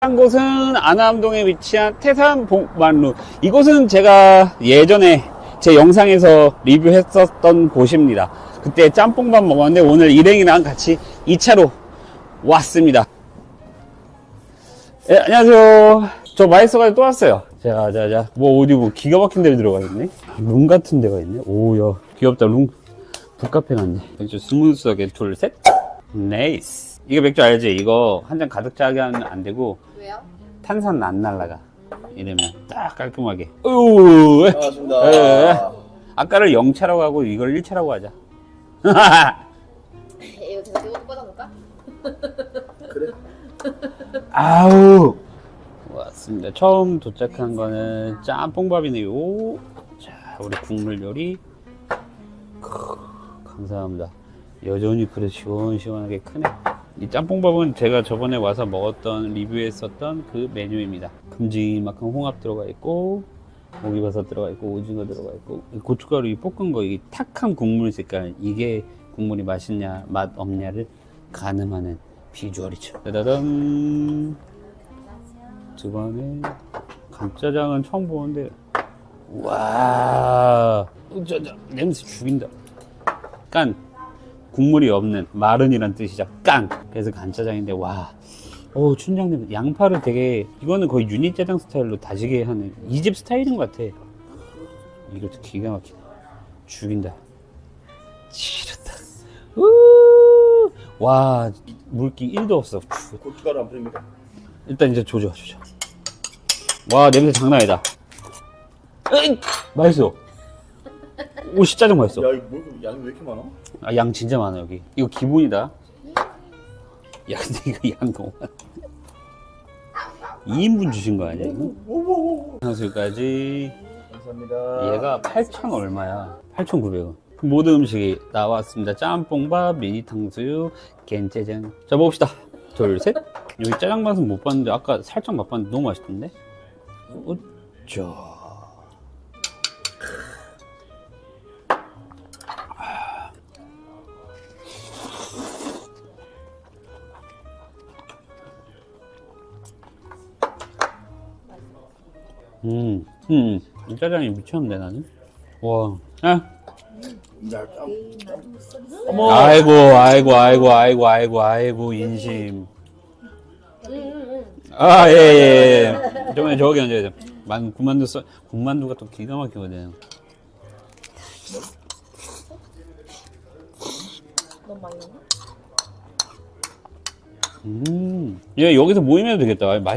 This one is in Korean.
한 곳은 안암동에 위치한 태산 복만루. 이곳은 제가 예전에 제 영상에서 리뷰했었던 곳입니다. 그때 짬뽕밥 먹었는데 오늘 일행이랑 같이 2차로 왔습니다. 예, 안녕하세요. 저 마이스가 또 왔어요. 자, 자, 자. 뭐 어디 뭐 기가 막힌 데를 들어가 있네. 룸 같은 데가 있네. 오, 야. 귀엽다. 룸. 북카페 같네. 맥주 스무스하게 둘, 셋. 네이스. 이거 맥주 알지? 이거 한 잔 가득 짜게 하면 안 되고 왜요? 탄산 안 날라가. 이러면 딱 깔끔하게. 우 반갑습니다. 예. 아까를 0차라고 하고 이걸 1차라고 하자. 이거 제가 이거 꽂아놓을까? 그래? 아우. 왔습니다. 처음 도착한 거는 짬뽕밥이네요. 자, 우리 국물 요리. 크, 감사합니다. 여전히 그래 시원시원하게 크네. 이 짬뽕밥은 제가 저번에 와서 먹었던 리뷰했었던 그 메뉴입니다. 큼직만큼 홍합 들어가 있고 고기버섯 들어가 있고 오징어 들어가 있고 이 고춧가루 이 볶은 거 이 탁한 국물 색깔 이게 국물이 맛있냐 맛 없냐를 가늠하는 비주얼이죠. 짜자잔. 두 번에 간짜장은 처음 보는데 와, 냄새 죽인다. 깐 국물이 없는 마른이란 뜻이죠. 깐 그래서 간짜장인데 와. 오 춘장 냄새 양파를 되게 이거는 거의 유니 짜장 스타일로 다지게 하는 이 집 스타일인 것 같아. 이것도 기가 막히네. 죽인다. 지렸다. 우! 와 물기 1도 없어. 고춧가루 안 뿌립니까? 일단 이제 조져 조져 와 냄새 장난 아니다 으이! 맛있어 오 진짜 정 맛있어 야, 이거 뭐, 양이 왜 이렇게 많아? 아, 양 진짜 많아 여기 이거 기본이다 야 근데 이거 양 너무 많아 2인분 주신 거 아니야 이거? 탕수육까지. 감사합니다. 얘가 8,000 얼마야? 8,900원. 모든 음식이 나왔습니다. 짬뽕밥 미니 탕수육 겐짜장. 자 먹읍시다. 둘셋. 여기 짜장 맛은 못 봤는데 아까 살짝 맛봤는데 너무 맛있던데? 어쩌 음, 음, 이 짜장이 미쳤는데 나는. 와, 아. 어머. 아이고, 아이고, 아이고, 아이고, 아이고, 아이고, 인심. 아, 예, 예, 예. 저번에 저기 언제 만 군만두 써, 군만두가 또 기가 막히거든. 너무 많이? 음, 얘 여기서 모임해도 되겠다. 맛